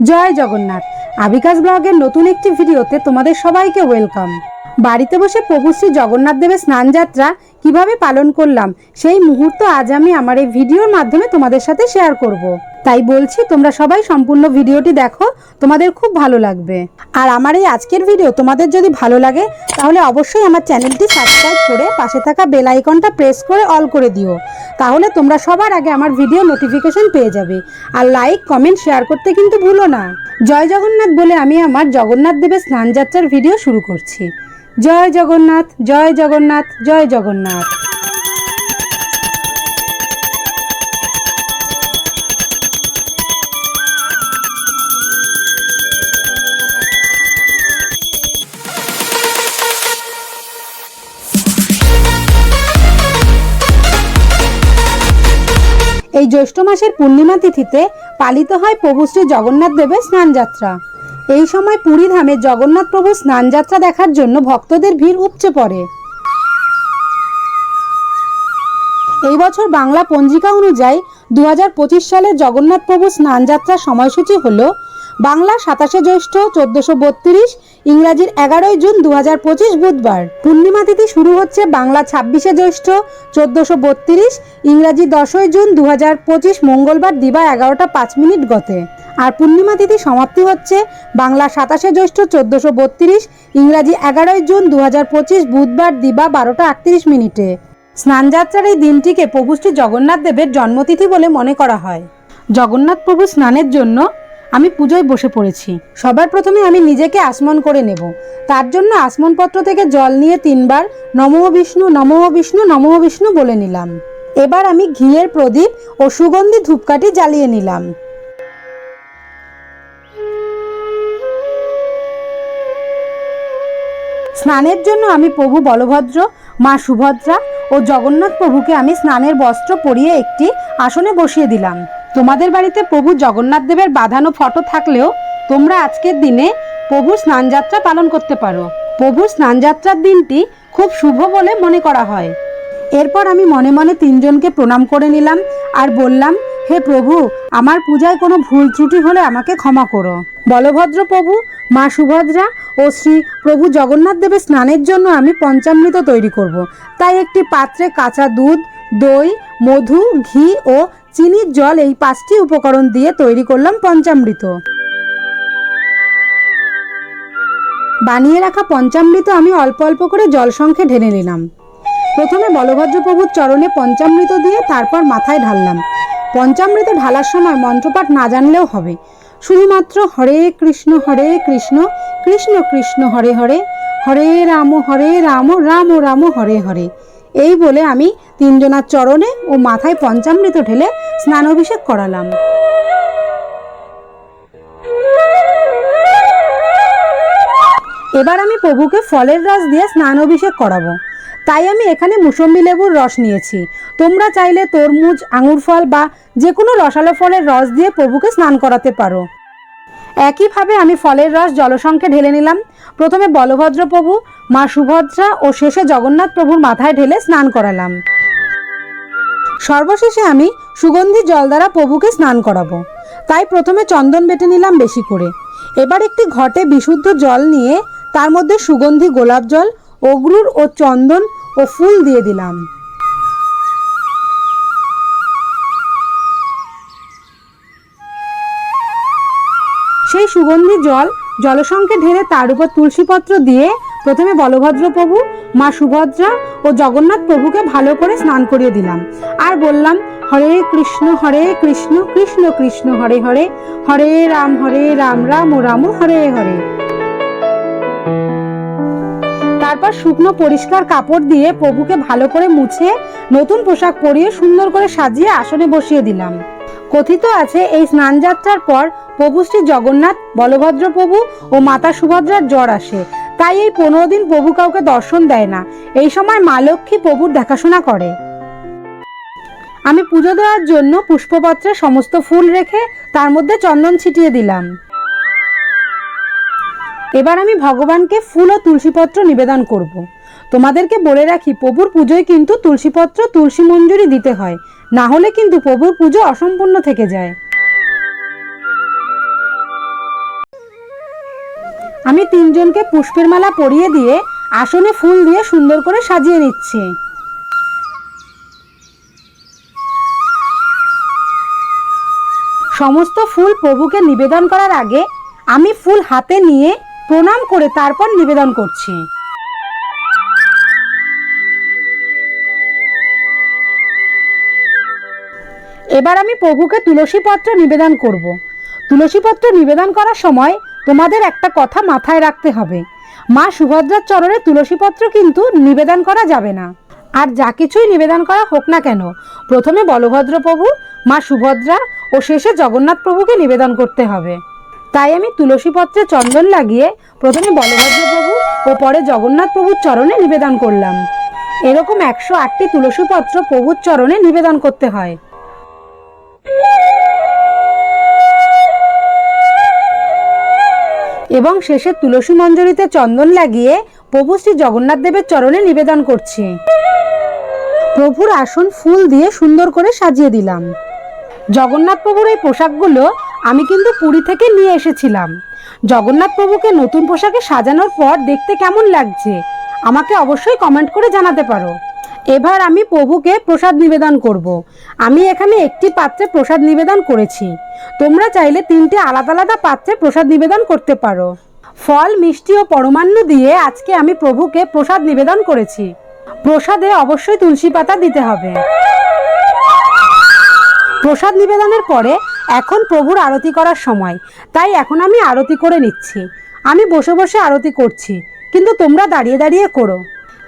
জয় জগন্নাথ আবিকাশ ব্লগের নতুন একটি ভিডিওতে তোমাদের সবাইকে ওয়েলকাম বাড়িতে বসে প্রভু শ্রী জগন্নাথ দেবের স্নানযাত্রা কীভাবে পালন করলাম, সেই মুহূর্ত আজ আমি আমার এই ভিডিওর মাধ্যমে তোমাদের সাথে শেয়ার করব। তাই বলছি, তোমরা সবাই সম্পূর্ণ ভিডিওটি দেখো, তোমাদের খুব ভালো লাগবে। আর আমার এই আজকের ভিডিও তোমাদের যদি ভালো লাগে, তাহলে অবশ্যই আমার চ্যানেলটি সাবস্ক্রাইব করে পাশে থাকা বেল আইকনটা প্রেস করে অল করে দিও। তাহলে তোমরা সবার আগে আমার ভিডিও নোটিফিকেশন পেয়ে যাবে। আর লাইক, কমেন্ট, শেয়ার করতে কিন্তু ভুলো না। জয় জগন্নাথ বলে আমি আমার জগন্নাথ দেবের স্নানযাত্রার ভিডিও শুরু করছি। জয় জগন্নাথ জয় জগন্নাথ জয় জগন্নাথ। এই জ্যৈষ্ঠ মাসের পূর্ণিমা তিথিতে পালিত হয় প্রভু শ্রী জগন্নাথ দেবের স্নানযাত্রা। এই সময় পুরী ধামে জগন্নাথ প্রভু স্নানযাত্রা দেখার জন্য ভক্তদের ভিড় উপচে পড়ে। এই বছর বাংলা পঞ্জিকা অনুযায়ী দু সালে জগন্নাথ প্রভু স্নানযাত্রার সময়সূচি হল বাংলা সাতাশে জ্যৈষ্ঠ চোদ্দশো বত্রিশ, ইংরাজির এগারোই জুন দু পঁচিশ বুধবার। পূর্ণিমা তিথি শুরু হচ্ছে বাংলা ছাব্বিশে জ্যৈষ্ঠ চোদ্দশো বত্রিশ, ইংরাজি দশই জুন দু হাজার পঁচিশ মঙ্গলবার দিবা এগারোটা পাঁচ মিনিট গতে। আর পূর্ণিমা তিথি সমাপ্তি হচ্ছে বাংলা সাতাশে জ্যৈষ্ঠ চোদ্দশো বত্রিশ, ইংরাজি এগারোই জুন দু হাজার পঁচিশ বুধবার দিবা বারোটা আটত্রিশ মিনিটে। স্নানযাত্রার এই দিনটিকে প্রভু শ্রী জগন্নাথ দেবের জন্মতিথি বলে মনে করা হয়। জগন্নাথ প্রভু স্নানের জন্য আমি পুজোয় বসে পড়েছি। সবার প্রথমে আমি নিজেকে আসমন করে নেব। তার জন্য আসমনপত্র থেকে জল নিয়ে তিনবার নমঃ বিষ্ণু নমঃ বিষ্ণু নমঃ বিষ্ণু বলে নিলাম। এবার আমি ঘিয়ের প্রদীপ ও সুগন্ধি ধূপকাঠি জ্বালিয়ে নিলাম। স্নানের জন্য আমি প্রভু বলভদ্র, মা সুভদ্রা ও জগন্নাথ প্রভুকে আমি স্নানের বস্ত্র পরিয়ে একটি আসনে বসিয়ে দিলাম। তোমাদের বাড়িতে প্রভু জগন্নাথ দেবের বাঁধানো ফটো থাকলেও তোমরা আজকের দিনে প্রভু স্নানযাত্রা পালন করতে পারো। প্রভু স্নানযাত্রার দিনটি খুব শুভ বলে মনে করা হয়। এরপর আমি মনে মনে তিনজনকে প্রণাম করে নিলাম আর বললাম, হে প্রভু, আমার পূজায় কোনো ভুল ত্রুটি হলে আমাকে ক্ষমা করো। বলভদ্র প্রভু, মা সুভদ্রা ও শ্রী প্রভু জগন্নাথ দেবের স্নানের জন্য আমি পঞ্চামৃত তৈরি করব। তাই একটি পাত্রে কাঁচা দুধ, দই, মধু, ঘি ও চিনির জল এই পাঁচটি উপকরণ দিয়ে তৈরি করলাম পঞ্চামৃত। বানিয়ে রাখা পঞ্চামৃত আমি অল্প অল্প করে জল সংখ্যে ঢেলে নিলাম। প্রথমে বলভদ্র প্রভুর চরণে পঞ্চামৃত দিয়ে তারপর মাথায় ঢাললাম। পঞ্চামৃত ঢালার সময় মন্ত্রপাঠ না জানলেও হবে। শুধুমাত্র হরে কৃষ্ণ হরে কৃষ্ণ কৃষ্ণ কৃষ্ণ, হরে হরে হরে রাম হরে রাম রাম রাম, হরে হরে। এই বলে আমি তিনজনার চরণে ও মাথায় পঞ্চামৃত ঢেলে স্নানাভিষেক করালাম। এবার আমি প্রভুকে ফলের রস দিয়ে স্নান অভিষেক করাবো। তাই আমি এখানে মুসম্বি লেবুর রস নিয়েছি। তোমরা চাইলে তরমুজ, আঙুর ফল বা যে কোনো রসালো ফলের রস দিয়ে প্রভুকে স্নান করাতে পারো। একইভাবে আমি ফলের রস জলসংখ্যে ঢেলে নিলাম। প্রথমে বলভদ্র প্রভু, মা সুভদ্রা ও শেষে জগন্নাথ প্রভুর মাথায় ঢেলে স্নান করালাম। সর্বশেষে আমি সুগন্ধি জল দ্বারা প্রভুকে স্নান করাবো। তাই প্রথমে চন্দন বেটে নিলাম বেশি করে। এবার একটি ঘটে বিশুদ্ধ জল নিয়ে তার মধ্যে সুগন্ধি গোলাপ জল, অগ্রুর ও চন্দন ও ফুল দিয়ে দিলাম। সুগন্ধি জল জলসংখ্যে ঢেলে তার উপর তুলসীপত্র দিয়ে প্রথমে বলভদ্র প্রভু, মা সুভদ্রা ও জগন্নাথ প্রভুকে ভালো করে স্নান করিয়ে দিলাম। আর বললাম, হরে কৃষ্ণ হরে কৃষ্ণ কৃষ্ণ কৃষ্ণ, হরে হরে হরে রাম হরে রাম রাম ও রাম হরে হরে। তারপর শুকনো পরিষ্কার কাপড় দিয়ে প্রভুকে ভালো করে মুছে নতুন পোশাক পরিয়ে সুন্দর করে সাজিয়ে আসনে বসিয়ে দিলাম। কথিত আছে, এই স্নানযাত্রার পর প্রভু শ্রী জগন্নাথ, বলভদ্র প্রভু ও মাতা সুভদ্রার জ্বর আসে। তাই এই পনেরো দিন প্রভু কাউকে দর্শন দেয় না। এই সময় মা লক্ষ্মী প্রভুর দেখাশোনা করে। আমি পুজো দেওয়ার জন্য পুষ্পপত্রে সমস্ত ফুল রেখে তার মধ্যে চন্দন ছিটিয়ে দিলাম। এবার আমি ভগবানকে ফুল ও তুলসীপত্র নিবেদন করব। তোমাদেরকে বলে রাখি, প্রভুর পুজোয় কিন্তু তুলসীপত্র, তুলসী মঞ্জুরি দিতে হয়। না হলে কিন্তু প্রভুর পুজো অসম্পূর্ণ থেকে যায়। আমি তিনজনকে পুষ্পের মালা পরিয়ে দিয়ে আসনে ফুল দিয়ে সুন্দর করে সাজিয়ে নিচ্ছি। সমস্ত ফুল প্রভুকে নিবেদন করার আগে আমি ফুল হাতে নিয়ে প্রণাম করে তারপর নিবেদন করছি। এবার আমি প্রভুকে তুলসী পত্র নিবেদন করব। তুলসী পত্র নিবেদন করার সময় তোমাদের একটা কথা মাথায় রাখতে হবে। মা সুভদ্রার চরণে তুলসী পত্র কিন্তু নিবেদন করা যাবে না। আর যা কিছুই নিবেদন করা হোক না কেন, প্রথমে বলভদ্র প্রভু, মা সুভদ্রা ও শেষে জগন্নাথ প্রভুকে নিবেদন করতে হবে। তাই আমি তুলসী পত্রে চন্দন লাগিয়ে প্রথমে বলভদ্র প্রভু ও পরে জগন্নাথ প্রভুর চরণে নিবেদন করলাম। এরকম একশো আটটি তুলসী পত্র প্রভুর চরণে নিবেদন করতে হয়। এবং শেষে তুলসী মঞ্জরিতে চন্দন লাগিয়ে প্রভু শ্রী জগন্নাথ দেবের চরণে নিবেদন করছি। প্রভুর আসন ফুল দিয়ে সুন্দর করে সাজিয়ে দিলাম। জগন্নাথ প্রভুর এই পোশাকগুলো আমি কিন্তু পুরী থেকে নিয়ে এসেছিলাম। জগন্নাথ প্রভুকে নতুন পোশাকে সাজানোর পর দেখতে কেমন লাগছে, আমাকে অবশ্যই কমেন্ট করে জানাতে পারো। এবার আমি প্রভুকে প্রসাদ নিবেদন করব। আমি এখানে একটি পাত্রে প্রসাদ নিবেদন করেছি। তোমরা চাইলে তিনটে আলাদা আলাদা পাত্রে প্রসাদ নিবেদন করতে পারো। ফল, মিষ্টি ও পরমান্ন দিয়ে আজকে আমি প্রভুকে প্রসাদ নিবেদন করেছি। প্রসাদে অবশ্যই তুলসী পাতা দিতে হবে। প্রসাদ নিবেদনের পরে এখন প্রভুর আরতি করার সময়। তাই এখন আমি আরতি করে নিচ্ছি। আমি বসে বসে আরতি করছি। কিন্তু তোমরা দাঁড়িয়ে দাঁড়িয়ে করো।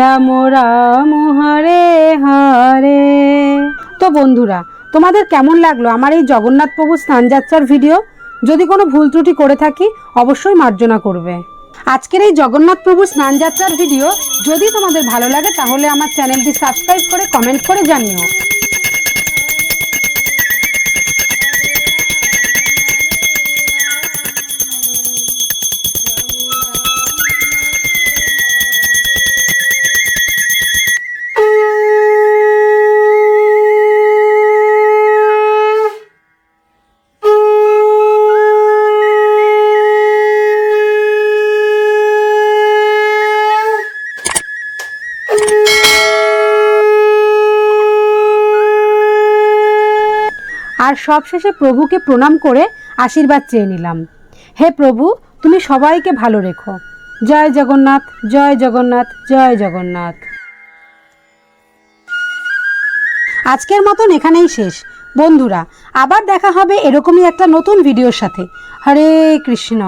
রাম রাম, হরে হরে। তো বন্ধুরা, তোমাদের কেমন লাগল আমার এই জগন্নাথ প্রভু স্নানযাত্রার ভিডিও? যদি কোনো ভুল ত্রুটি করে থাকি, অবশ্যই মার্জনা করবে। আজকের এই জগন্নাথ প্রভু স্নানযাত্রার ভিডিও যদি তোমাদের ভালো লাগে, তাহলে আমার চ্যানেলটি সাবস্ক্রাইব করে, কমেন্ট করে জানিও। আর সবশেষে প্রভুকে প্রণাম করে আশীর্বাদ চেয়ে নিলাম। হে প্রভু, তুমি সবাইকে ভালো রেখো। জয় জগন্নাথ জয় জগন্নাথ জয় জগন্নাথ। আজকের মতন এখানেই শেষ। বন্ধুরা, আবার দেখা হবে এরকমই একটা নতুন ভিডিওর সাথে। হরে কৃষ্ণ।